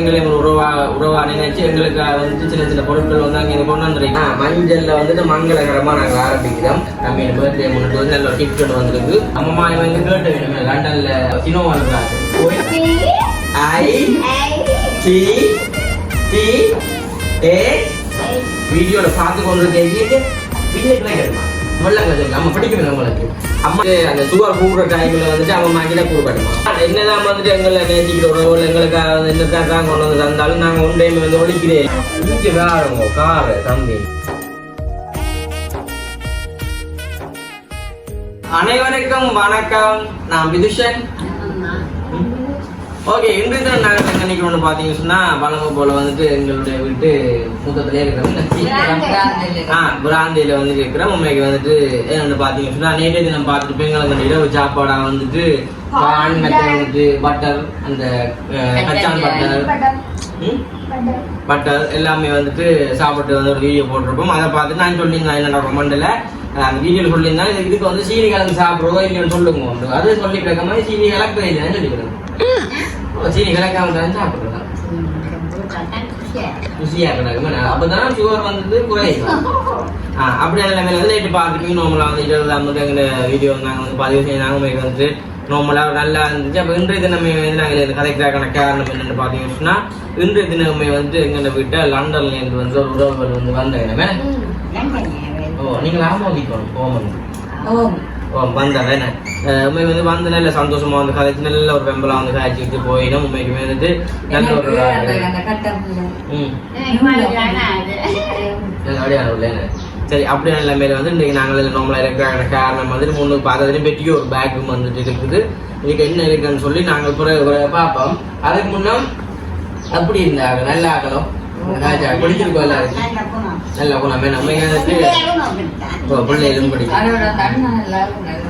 எங்களை ஒரு உறவா உறவா நினைச்சு எங்களுக்கு வந்து சின்ன சின்ன பொருட்கள் வந்து அங்கே கொண்டு வந்துருக்கீங்க மஞ்சள்ல வந்துட்டு மங்களகரமா நாங்க ஆரம்பிக்கிறோம். நம்ம இந்த பர்த்டே முன்னிட்டு வந்து நல்ல கிஃப்ட் ஒன்று வந்திருக்கு. அம்மா வந்து கேட்டு வேணுமே லண்டன்ல சினோவா இருக்கிறாங்க ஐ டி டி ஏ வீடியோல பார்த்து கொண்டு இருக்கீங்க பின்னுக்கு கேட்கணுமா வெள்ளை நம்ம படிக்கணும் நம்மளுக்கு. அம்மா அந்த சுகர் கூடுற டைம்ல வந்துட்டு அவன் மாக்கிட்ட கூடப்படுமா என்னதான் வந்துட்டு எங்களை நேசிக்கிறோம் இல்லை எங்களுக்காக வந்து கொண்டு வந்து தந்தாலும் நாங்கள் ஒன் டைம் வந்து ஒழிக்கிறேன் வீட்டு வேறுங்க தம்பி. அனைவருக்கும் வணக்கம். நான் விதுஷன். ஓகே இன்றைய தினம் நாங்கள் என்ன நினைக்கிறோம்னு பார்த்தீங்கன்னு சொன்னா வழங்க போல வந்துட்டு எங்களுடைய வீட்டு முத்தத்திலே இருக்கிறோம் ஆ பிராந்தியில வந்து இருக்கிறோம். உண்மைக்கு வந்துட்டு என்னன்னு பார்த்தீங்கன்னு சொன்னா நேற்றைய தினம் பார்த்துட்டு எங்களுக்கு இரவு சாப்பாடா வந்துட்டு பான் மெத்த வந்துட்டு பட்டர் அந்த கச்சான் பட்டர்? பட்டர் எல்லாமே வந்துட்டு சாப்பிட்டு வந்து ஒரு வீடியோ போட்டிருப்போம். அதை பார்த்து நான் சொல்லியிருந்தேன் என்னோட கமெண்ட்ல அந்த வீடியோவில் சொல்லியிருந்தாலும் இது- இதுக்கு வந்து சீனி கலந்து சாப்பிடுறதோ இல்லைன்னு சொல்லுங்க அது சொல்லி கிடக்க மாதிரி சீனி கலக்க இல்லைன்னு சொல்லி கிடக்கு? சீனி கலக்காம தான் ருசியாக ருசியா அப்போ தான் சுகர் வந்து குறையும் ஆ, அந்த நிலைமையில வந்து நேற்று பார்த்துட்டு நார்மலாக வந்து இருபது ஐம்பது எங்கள் வீடியோ நாங்கள் வந்து பதிவு செய்தாங்க உங்களுக்கு வந்து நார்மலாக நல்லா இருந்துச்சு. அப்போ இன்றைய தினமே வந்து நாங்கள் இது கதைக்கிறாக்கான காரணம் என்னென்னு பார்த்தீங்கன்னா இன்றைய தினமே வந்து எங்கள் வீட்டை லண்டன்லேருந்து வந்து ஒரு உறவுகள் வந்து வந்தாங்க ஓ நீங்கள்? ஆமோதிக்கணும் கோமன் ஓ வந்தாங்க என்ன? அஹ் உண்மை வந்து வந்து நல்ல சந்தோஷமா வந்து கதைச்சு நல்ல ஒரு பெம்பலா வந்து காய்ச்சிட்டு போயிடும். உண்மைக்குமே வந்து நல்ல ஒரு அடையாளம் இல்லைன்னு சரி அப்படியான நிலைமையில வந்து இன்னைக்கு நாங்கள் நார்மலாக இருக்கிற காரணம் வந்து மூணு பார்த்ததுலேயும் பெட்டியும் ஒரு பேக்கும் வந்துட்டு இருக்குது. இதுக்கு என்ன இருக்குன்னு சொல்லி நாங்கள் பிறகு பிறகு பார்ப்போம். அதுக்கு முன்னம் அப்படி இருந்தாங்க நல்ல ஆகலாம் பிடிச்சிருக்கோம் எல்லாருக்கும் நல்ல குணமே நம்ம பிள்ளைகளும் படிக்கும்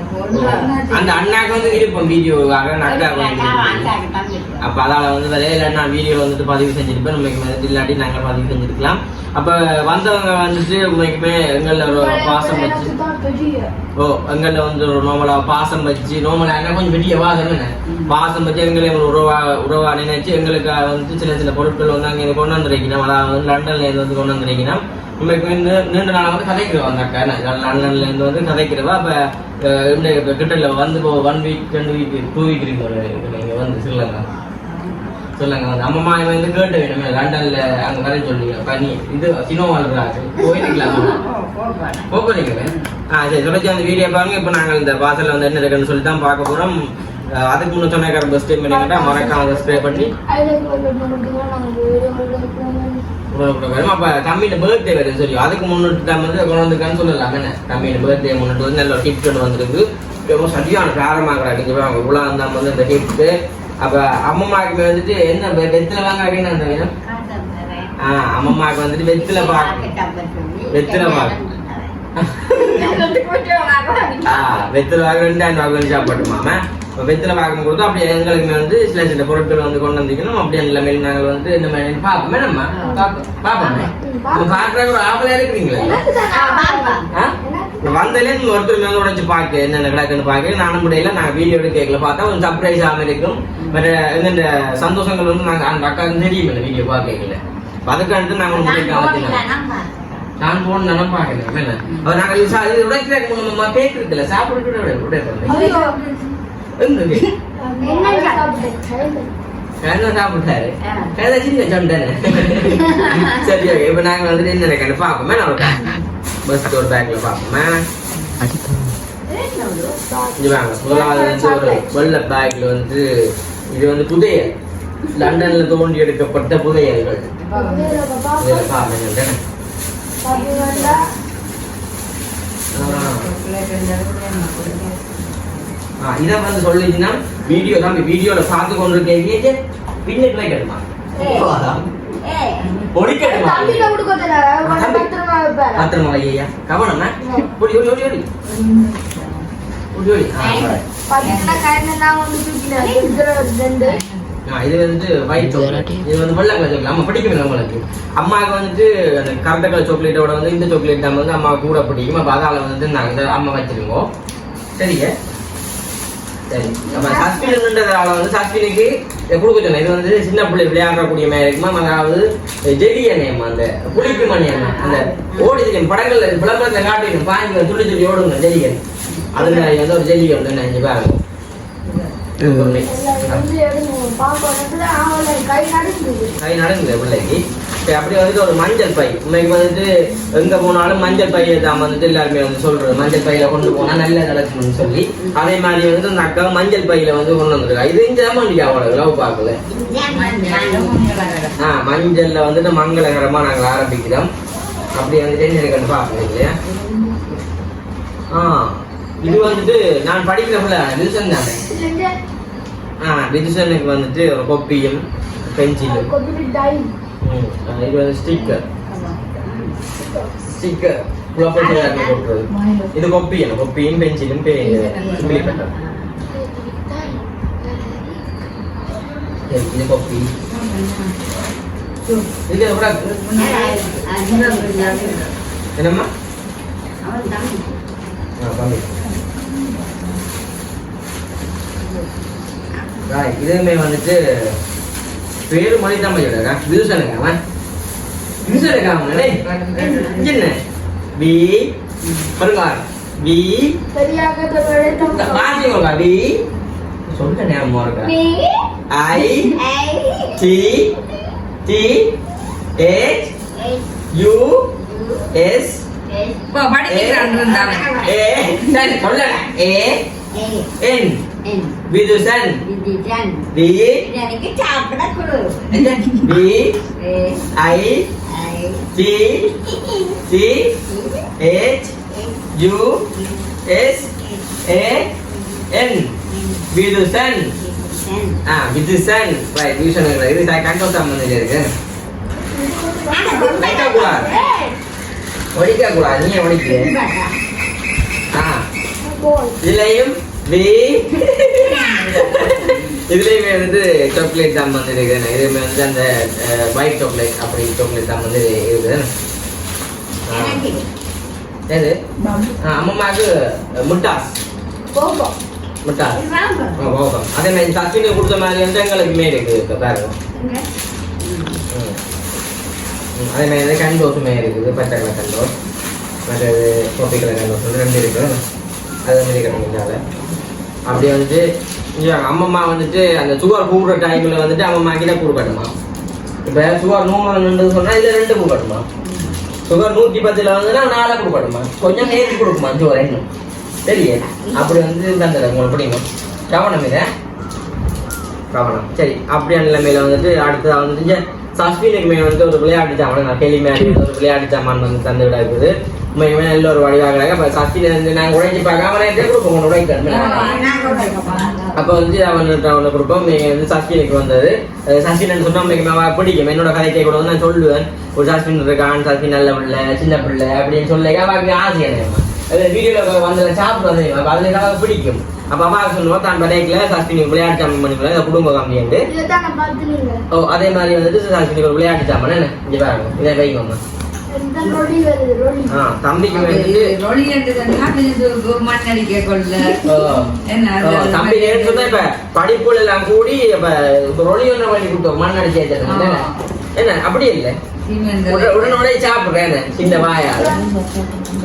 அந்த அண்ணாக்கு வந்து விருப்பம் வீடியோவாக அக்கா அப்ப அதால வந்து வேலையில நான் வீடியோ வந்துட்டு பதிவு செஞ்சிருப்பேன். வந்து இல்லாட்டி நாங்க பதிவு செஞ்சிருக்கலாம். அப்ப வந்தவங்க வந்துட்டு உண்மைக்குமே எங்கள ஒரு பாசம் வச்சு ஓ எங்கள்ல வந்து ஒரு நோமலா பாசம் வச்சு நோமலா கொஞ்சம் வாசம் என்ன பாசம் வச்சு எங்களை உறவா உறவா நினைச்சு எங்களுக்கு வந்து சின்ன சின்ன பொருட்கள் வந்து அங்கே கொண்டு வந்திருக்கணும். அதாவது லண்டன்ல இருந்து வந்து கொண்டு வந்திருக்கணும். வந்து நீண்ட நாளா வந்து கதைக்கிறோம் அந்த அக்கா என்ன? லண்டன்ல இருந்து வந்து கதைக்கிறவா அப்ப அஹ், இந்த இப்ப கிட்டல வந்து ஒன் வீக் ரெண்டு வீக் டூ வீக் இருக்கு ஒரு இங்க வந்து ஸ்ரீலங்கா. சொல்லுங்க வந்து. அம்மா இவன் வந்து கேட்டு வேணுமே லண்டன்ல அங்க வர சொல்லுங்க பனி இது சினோவால் போயிருக்கலாமா போக்குறீங்க ஆ சரி தொடர்ச்சி அந்த வீடியோ பாருங்க. இப்போ நாங்கள் இந்த வாசல்ல வந்து என்ன இருக்குன்னு சொல்லி தான் பார்க்க போறோம். அஹ் அதுக்கு முன்ன சொன்ன பஸ் டைம் பண்ணிக்கிட்டா மறக்காம ஸ்ப்ரே பண்ணி. உங்களுக்கு தம்பியோட பர்த்டே வருது சரி அதுக்கு முன்னிட்டு தான் வந்து கொண்டு வந்துருக்கான்னு சொல்லலாம். என்ன? தம்பியோட பர்த்டே முன்னிட்டு வந்து நல்ல ஒன்று வந்திருக்கு. ரொம்ப சரியான காரமாக நீங்கள் இவ்வளோ இருந்தால் வந்து இந்த கிஃப்ட்டு அப்போ அம்மம்மாவுக்கு வந்துட்டு என்ன வெத்தில வாங்க அப்படின்னு அந்த ஆ அம்மம்மாவுக்கு வந்துட்டு வெத்தில ரெண்டு சாப்பிட்டுமாம இப்போ வெத்தில வாக்கு கொடுத்து அப்படியே எங்களுக்கு வந்து சில சில பொருட்கள் வந்து கொண்டு வந்திக்கணும் அப்படியே நிலைமையில் நாங்கள் வந்து இந்த மாதிரி பார்ப்போமே நம்ம பார்ப்போமே பார்க்குற ஒரு ஆவலாக இருக்கிறீங்களா? ஆ? இந்த வந்ததுல நீங்க ஒருத்தர் மேல உடைச்சு பாக்க. என்னென்ன கிடக்குன்னு பாக்க. நானும் முடியல நான் வீடியோ எடுத்து கேட்கல. பார்த்தா கொஞ்சம் சர்ப்ரைஸ் ஆகாம இருக்கும். பட் இந்த சந்தோஷங்கள் வந்து நாங்க அந்த அக்காவுக்கு தெரியும் இல்லை வீடியோ பார்க்கல அதுக்காண்டு நாங்க ஒன்று முடிக்காம நான் போன நான் பாக்கிறேன். என்ன அவர் நாங்க இது சா- இது உடைக்கிறதுக்கு முன்ன நம்ம கேட்கறதில்ல சாப்பிட்டு விட விட என்ன சாப்பிட்டாரு கதை சின்ன சொன்னேன் சரி ஓகே இப்போ நாங்க வந்துட்டு என்ன பார்ப்போமே பஸ் ஒரு பேக்ல பார்ப்போமே முதலாவது வந்து ஒரு வெள்ள பேக்ல வந்து இது வந்து புதையல் லண்டன்ல தோண்டி எடுக்கப்பட்ட புதையல்கள் இதுல பாருங்க இதை வந்து சொல்லிச்சுன்னா வீடியோ தான் வீடியோல பார்த்து கொண்டு பத்திரமா ஐயா ஓடி ஓடி ஓடி ஓடி ஓடி ஆ, right. ஆ, இது வந்து சாக்லேட் இது வந்து வெள்ளை கலர் சாக்லேட் அம்மா பிடிக்கும் நம்மளுக்கு அம்மாவுக்கு வந்துட்டு அந்த கரண்ட கலர் சாக்லேட்டோட வந்து இந்த சாக்லேட் தான் வந்து அம்மா கூட பிடிக்கும்? அப்போ அதால வந்து நாங்கள் இந்த அம்மா வச்சிருக்கோம். சரிங்க. சரி அப்ப சஸ்பின்ன்றதால வந்து சஸ்பினுக்கு கொடுக்க சொன்னேன். இது வந்து சின்ன பிள்ளை விளையாடக்கூடிய மாதிரி இருக்குமா? அதாவது ஜெலி எண்ணெயம்மா அந்த புளிப்பு மணி அந்த ஓடி தெரியும் படங்கள்ல விளம்பரத்தை காட்டிடும் பாஞ்சு துள்ளி துள்ளி ஓடுங்க ஜெலி எண்ணெய் அதுல வந்து ஒரு ஜெலி ஒன்று நினைஞ்சு பாருங்க. கை நடங்குது பிள்ளைக்கு. சரி அப்படி வந்துட்டு ஒரு மஞ்சள் பை. இன்னைக்கு வந்துட்டு எங்க போனாலும் மஞ்சள் பையை தான் வந்துட்டு எல்லாருமே வந்து சொல்றது. மஞ்சள் பையில கொண்டு போனா நல்ல நடக்கும்னு சொல்லி. அதே மாதிரி வந்து அந்த அக்கா மஞ்சள் பையில வந்து கொண்டு வந்திருக்கா. இது இந்த தான் அவ்வளவு லவ் பார்க்கல. ஆ மஞ்சள்ல வந்துட்டு மங்களகரமா நாங்க ஆரம்பிக்கிறோம். அப்படி வந்துட்டு எனக்கு பார்க்கல இல்லையா? ஆ இது வந்துட்டு நான் படிக்கிற பிள்ளை வில்சன் தானே? ஆ வில்சனுக்கு வந்துட்டு ஒரு கொப்பியும் பென்சிலும். ம், ஆ, இது வந்து ஸ்டிக்கர் ஸ்டிக்கர் ப்ரொஃபஷனல் போட்டுறது இது கொப்பியும் கொப்பியும் பென்சிலும் சிம்பிளி பட்டம் இது கொப்பி இது எவ்வளோ என்னம்மா ஆ கம்மி ராய் இதுவுமே வந்துட்டு பேரு மொழி தமிழ் வியூசனுங்க அவன் வியூசனுங்க அவன் என்ன பி பருங்கார் பி வாசிங்க பி சொல்ல நேரம் இருக்கா I T T H U S A சரி சொல்ல A N Vithusan B B I T C H U S A N Vithusan ah Vithusan right Vithusan இது கண்டோம் சம்பந்தம் இருக்கு ஒழிக்க கூடாது நீ ஒழிக்க ஆ இதுலயும் வி இதுலயுமே வந்து சாக்லேட் தான் வந்து இருக்குது. இதுமே வந்து அந்த ஒயிட் சாக்லேட் அப்படி சாக்லேட் தான் வந்து இருக்குது. எது ஆ, அம்மம்மாக்கு முட்டாஸ். முட்டாஸ். கோபம். அதே மாதிரி சச்சினு கொடுத்த மாதிரி வந்து எங்களுக்குமே இருக்கு இப்போ பாருங்க. அதே மாதிரி கண்டோஸுமே இருக்குது. பச்சை கலர் கண்டோஸ் மற்றது கோப்பி கலர் கண்டோஸ் ரெண்டு இருக்கு. அது மாதிரி கிடைக்கின்றால அப்படி வந்துட்டு அம்மம்மா வந்துட்டு அந்த சுகர் கூடுற டைமில் வந்துட்டு அம்மம்மா கிட்ட கொடுக்கணுமா இப்போ சுகர் நூறு நின்று சொன்னால் இதில் ரெண்டு கொடுக்கணுமா சுகர் நூற்றி பத்தில் வந்துன்னா நாலு கொடுக்கணுமா கொஞ்சம் நேர்த்தி கொடுக்குமா சுகர் இன்னும்? சரியே அப்படி வந்து தந்துடுறேன் உங்களுக்கு பிடிக்கும் கவனம் இதை. கவனம். சரி அப்படியான நிலைமையில வந்துட்டு அடுத்ததாக வந்துட்டு இங்க சஸ்வினுக்குமே வந்து ஒரு விளையாட்டு சாமான் நான் கேள்வி மேலே ஒரு விளையாட்டு சாமான் வந்து தந்து விட இருக்குது. உண்மையுமே நல்ல ஒரு வடிவாகிறாங்க அப்போ சஸ்வின் வந்து நாங்கள் உழைச்சி பார்க்காம நேரத்தை கொடுப்போம் உழைக்கணும் அப்போ வந்து அவன்கிட்ட அவனை கொடுப்போம் நீங்க வந்து சஸ்வினுக்கு வந்தது சஸ்வின் சொன்னா உங்களுக்கு பிடிக்கும் என்னோட கதைக்கை கூட வந்து நான் சொல்லுவேன் ஒரு சஸ்வின் இருக்கான் சஸ்வின் நல்ல பிள்ளை சின்ன பிள்ளை அப்படின்னு சொல்லி அவருக்கு ஆசை எனக்கு அது வீடியோல வந்து சாப்பிட்டு வந்து அப்ப அதுல அவருக்கு பிடிக்கும் அப்ப அம்மா சொல்லுவோம் தான் படைக்கல சஸ்வினுக்கு விளையாட்டு சாமி பண்ணிக்கல இதை குடும்ப கம்மியாண்டு ஓ அதே மாதிரி வந்துட்டு ஒரு விளையாட்டு சாமான் என்ன இங்க பாருங்க இதை வைக்கோங்க தம்பிக்கு தம்பி நேற்று சொன்னா இப்ப படிப்புல எல்லாம் கூடி இப்ப ரொலி ஒண்ணு பண்ணி கொடுத்தோம் மண் அடிச்சு வச்சிருக்கோம் என்ன? அப்படி இல்லை. உட- உடனே சாப்பிடுறேன் என்ன? சின்ன வாயா.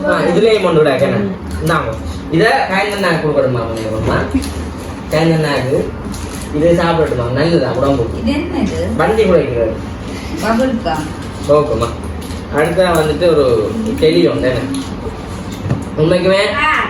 ஆ, இதுலயும் கொண்டு விட என்ன இந்தாங்க. இத காய்ந்தண்ணாக்கு கொடுக்கணுமா அம்மா காய்ந்தண்ணாக்கு இது சாப்பிடட்டுமா? நல்லதா உடம்புக்கு? வண்டி குறைக்கிறது ஓகேம்மா அடுத்தா வந்துட்டு ஒரு டெலியும் தானே உண்மைக்குமே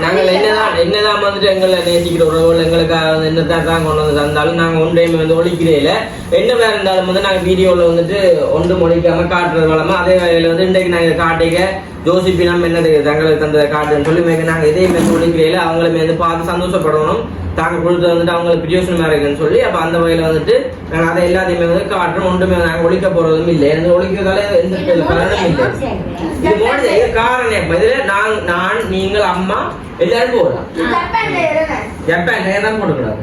நாங்கள் என்னதான் என்னதான் வந்துட்டு எங்களை நேசிக்கிற உறவுகள் எங்களுக்காக வந்து என்னதான் தான் கொண்டு வந்து தந்தாலும் நாங்கள் ஒன்றையுமே வந்து ஒழிக்கிறே இல்லை. என்ன வேற இருந்தாலும் வந்து நாங்கள் வீடியோவில் வந்துட்டு ஒன்றும் ஒழிக்காம காட்டுறது வளமா அதே வேலையில் வந்து இன்றைக்கு நாங்கள் காட்டிக்க ஜோசிப்பினம் என்னது தங்களுக்கு தந்ததை காட்டுன்னு சொல்லி மேக நாங்கள் எதையுமே வந்து ஒழிக்கிறே இல்லை. அவங்களுமே வந்து பார்த்து சந்தோஷப்படணும். தாங்க கொடுத்து வந்துட்டு அவங்களுக்கு பிரியோசனமாக இருக்குன்னு சொல்லி அப்போ அந்த வகையில் வந்துட்டு நாங்கள் அதை எல்லாத்தையுமே வந்து காட்டுறோம். ஒன்றுமே நாங்கள் ஒழிக்க போகிறதும் இல்லை. எந்த ஒழிக்கிறதால எந்த பலனும் இல்லை. இது இது காரணம் இப்ப இதுல நான் நான் நீங்கள் அம்மா எல்லாரும் போகலாம் ஜப்பான் உடனே.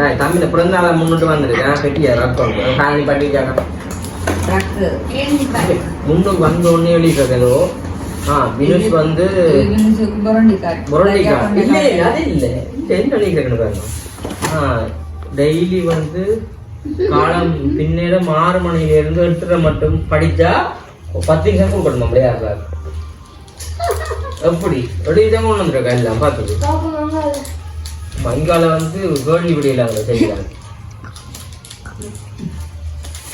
ஏய், தம்பின பிறந்த நாளை முன்னிட்டு வந்திருக்கேன் பெட்டியா ரத்தம் காணி பட்டிக்காக டாக்டர் முன்னுக்கு வந்த உடனே வெளியிட்டு ஆ வினுஷ் வந்து முரளிக்கா இல்ல அது இல்ல. என்ன வெளியிட்டு பாருங்க. ஆ டெய்லி வந்து காலம் பின்னேரம் ஆறு மணில இருந்து எட்டரை மட்டும் படிச்சா பத்து நிமிஷம் கொடுக்கணும் அப்படியே சார்? எப்படி? வெளியிதான் கொண்டு வந்துருக்கா? எல்லாம் பார்த்துட்டு. மங்கால வந்து கேள்வி விடையில செய்யறாங்க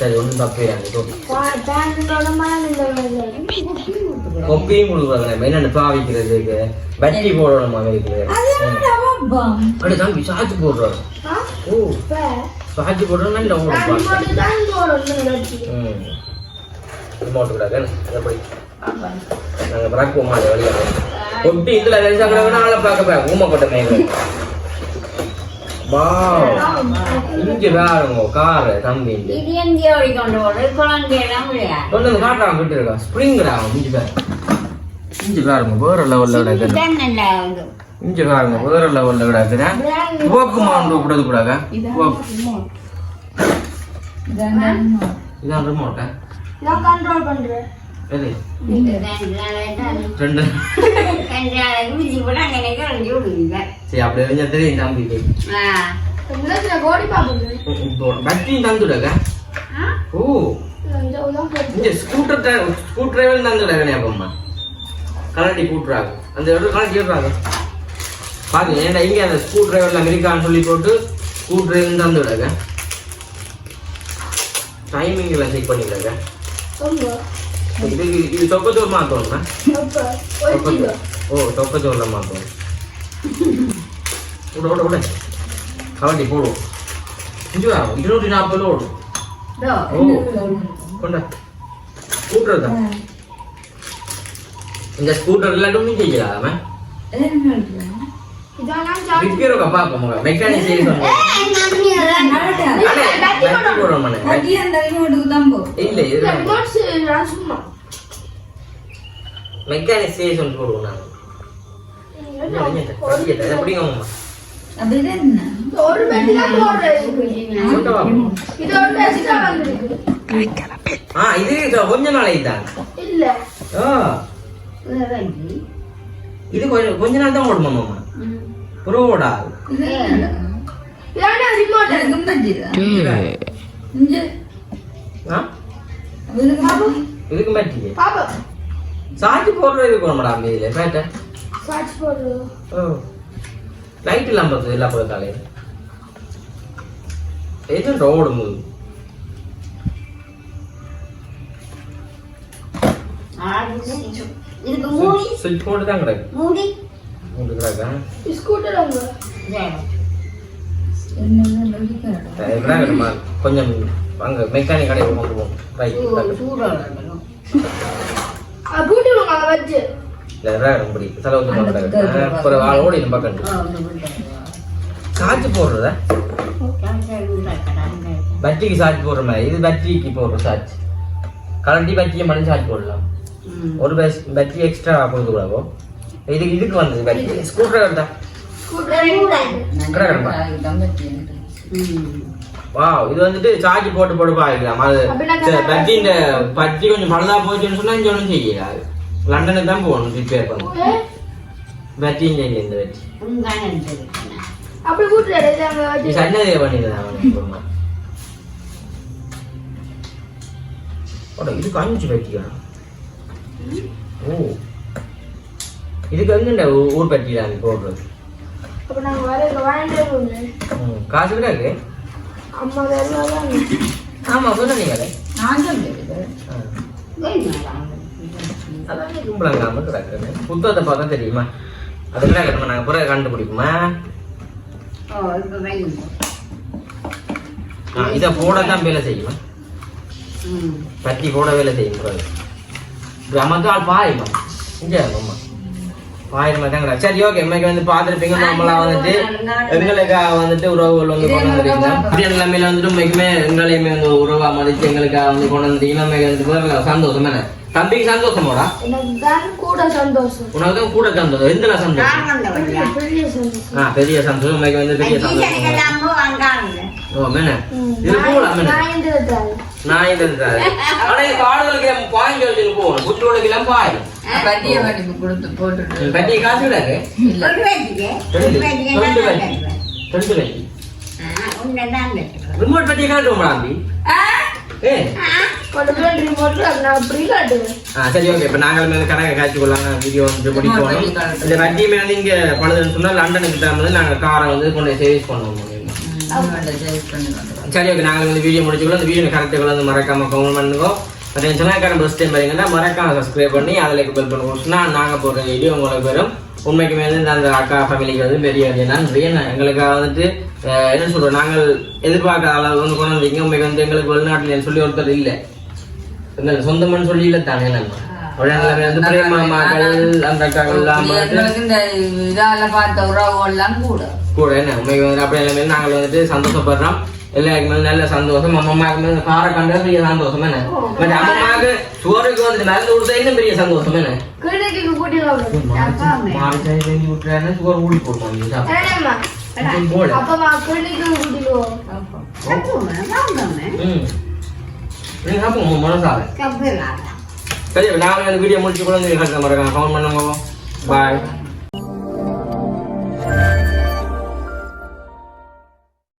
சரி ஒன்றும் தப்பு கொப்பையும் கொடுக்குறாங்க என்னென்ன பாவிக்கிறதுக்கு பட்டி போடணுமா அப்படி தம்பி சாச்சு போடுறாரு. ஓ. சாச்சு போடுறது நல்ல உங்களுக்கு ம். ரிமோட் கூடாது எப்படி நாங்கள் பிறக்குவோமா அது வழியாக கொட்டி இதுல ரெண்டு ஆளை பார்க்க ஊமப்பட்ட வா இங்க வேறுங்க காரு தம்பி கொண்டு வந்து காட்டுறான் விட்டு இருக்கா ஸ்ப்ரிங்டா இஞ்சி பேர் இஞ்சி பாருங்க வேற லெவல்ல கிடக்குது இஞ்சி பாருங்க வேற லெவல்ல கிடக்குது போக்கு மாண்டு விடுறது கூடாங்க இதான் ரிமோட்டா கண்ட்ரோல் பண்றேன் எது ரெண்டு சரி அப்படி இருந்தா தெரியும் தம்பிக்கு நிலத்துல கோடி பாப்பது பேட்டரியும் தந்துடாங்க ஓ இங்க ஸ்கூட்டர் ஸ்கூட்டர் டிரைவர் தந்துடாங்க அப்பம்மா கலட்டி கூட்டுறாங்க அந்த இடத்துல கலட்டி விடுறாங்க பாருங்க ஏன்டா இங்க அந்த ஸ்கூ டிரைவர்ல அமெரிக்கான்னு சொல்லி போட்டு ஸ்கூ டிரைவர் தந்துடாங்க டைமிங் எல்லாம் செக் பண்ணிக்கிறாங்க இது இது தொப்பத்தூர் மாத்தோம்னா தொப்பத்தூர் ஓ தொப்பத்தூர்ல மாத்தோம் விட விட விட கலட்டி போடுவோம் இஞ்சுவா இருநூற்றி நாற்பது ஓடும் ஓ கொண்டா ஸ்கூட்டர் தான் இந்த ஸ்கூட்டர் இல்லாட்டும் செய்யலாம ரிப்பேர் பாப்போம் மெக்கானிக் செய்ய சொன்னோம் இல்ல இது சும்மா மெக்கானிக் செய்ய சொல்லி போடுவோம் நாங்க எப்படிங்க ஒரு பெட்டி தான் போடுறது இது ஒரு எக்ஸ்ட்ரா வந்திருக்கு ஆ இது கொஞ்ச நாளைக்கு தான் இல்ல ஆ இது கொஞ்சம் கொஞ்ச நாள் தான் ஓடுமா மாமா புரோடா இதான ரிமோட் ஆ இதுக்கு மாட்டீங்க பாப்பா சார்ஜ் போடுறது போட இதுல பேட்ட சாட்சி போடுறது ஓ லைட் இல்லாம பார்த்தது எல்லாம் போய் காலையில் எது ஓடும் போது இதுக்கு மூடி சுவிட்ச் போட்டு தான் கிடக்கு மூடி மூட்டு கிடக்கா ஸ்கூட்டர் அங்க கிடக்குமா கொஞ்சம் அங்க மெக்கானிக் கடையில் கொண்டு ரைட் விடுங்க அங்க வச்சு இல்லை வேறு படி செலவு தான் கிடக்கு அப்புறம் ஓடி நம்ம பார்க்கணும் சார்ஜ் போடுறதா? பேட்டரிக்கு சார்ஜ் போடுற மாதிரி. இது பேட்டரிக்கு போடுற சார்ஜ். போடலாம். ஒரு பேட்டரி எக்ஸ்ட்ரா கொடுத்து கூடாதோ இதுக்கு இதுக்கு வந்தது பேட்டரி ஸ்க்ரூ டிரைவர் தான் வா இது வந்துட்டு சார்ஜ் போட்டு போட்டு பாக்கலாம் அது பேட்டரி இந்த பேட்டரி கொஞ்சம் பழுதா போச்சுன்னு சொன்னா இங்க ஒன்றும் செய்யல. லண்டனுக்கு தான் போகணும் ரிப்பேர் பண்ண. பேட்டரி இல்லை இந்த பேட்டரி அப்படி கூட்டுறாரு இது அஞ்சு பேட்டியா ஓ. இதுக்கு வந்து ஊர் பேட்டியா நீ போடுறது? அப்ப வர வாங்கிட்டே காசு கிடாக்கு அம்மா வேலை ஆமா சொன்னீங்களே அதான் கும்பலங்காம கிடக்குறேன். புத்தகத்தை பார்த்தா தெரியுமா? அது கிடக்கணும் நாங்கள் பிறகு கண்டுபிடிக்குமா இதை போட தான் வேலை செய்யுமா? பத்தி போட வேலை செய்யும் பிறகு. கிராமத்து ஆள் பாயுமா? இங்கே அம்மா பாயிரமா சரி ஓகே இன்னைக்கு வந்து பார்த்துருப்பீங்க. நம்மளா வந்துட்டு எங்களுக்காக வந்துட்டு உறவுகள் வந்து கொண்டு வந்துருக்கீங்க. இப்படி நிலைமையில வந்துட்டு எங்களையுமே வந்து உறவா மதிச்சு எங்களுக்காக வந்து கொண்டு வந்துட்டீங்கன்னா வந்து சந்தோஷம் என்ன தம்பிக்கு சந்தோஷமாடா? கூட சந்தோஷம். உனக்கு தான் கூட சந்தோஷம். எந்த சந்தோஷம்? பெரிய சந்தோஷம். ஆ பெரிய சந்தோஷம். உனக்கு வந்து பெரிய சந்தோஷம். ஓ மேன. இது நான் இந்த. நான் இந்த பாயிண்ட் பாய் பட்டிய கொடுத்து காசு ரெண்டு ரெண்டு. ஆ சரி ஓகே இப்போ நாங்கள் கணக்கை காய்ச்சி கொள்ளலாம் வீடியோ வந்து முடிக்கணும். இந்த வட்டி மேலே இங்கே பழுதுன்னு சொன்னால் லண்டனுக்கு தான் வந்து நாங்கள் காரை வந்து கொண்டு சர்வீஸ் பண்ணுவோம். சரி ஓகே நாங்கள் வந்து வீடியோ முடிச்சுக்கொள்ள இந்த வீடியோ கரெக்டாக வந்து மறக்காம கமெண்ட் பண்ணுங்க. மற்ற சொன்னாக்காரன் ஃபஸ்ட் டைம் பாருங்கன்னா மறக்காம சப்ஸ்கிரைப் பண்ணி அதில் பெல் பண்ணுவோம்னா நாங்கள் போடுற வீடியோ உங்களுக்கு வரும். உண்மைக்குமே வந்து அந்த அக்கா ஃபேமிலிக்கு வந்து பெரிய நன்றி என்ன எங்களுக்கு வந்துட்டு என்ன சொல்றோம் நாங்கள் எதிர்பார்க்காத அளவு வந்து கொண்டு வந்தீங்க உண்மைக்கு வந்து எங்களுக்கு வெளிநாட்டில் சொல்லி ஒருத்தர் இல்லை. சொந்தம்னு சொல்லி இல்லை தானே நம்ம? கூட. என்ன? உண்மைக்கு வந்து அப்படி எல்லாமே நாங்கள் வந்துட்டு சந்தோஷப்படுறோம். எல்லாருக்குமே நல்ல சந்தோஷம் அம்மாவுக்கு மேல காரை கண்டா பெரிய சந்தோஷம் என்ன பட் அம்மாவுக்கு சோறுக்கு வந்து நல்ல கொடுத்தா இன்னும் பெரிய சந்தோஷம் என்ன. மாமிச்சாரி செஞ்சு விட்டுறாருன்னா சோறு ஊடி போடுவாங்க என்னம்மா? போல அப்பமா கிளினிக்கு கூட்டிட்டு போவோம். ம் நீங்க அப்போ உங்க மனசால சரி நாங்கள் இந்த வீடியோ முடிச்சு கூட நீங்கள் கமெண்ட் பண்ணுங்க பாய்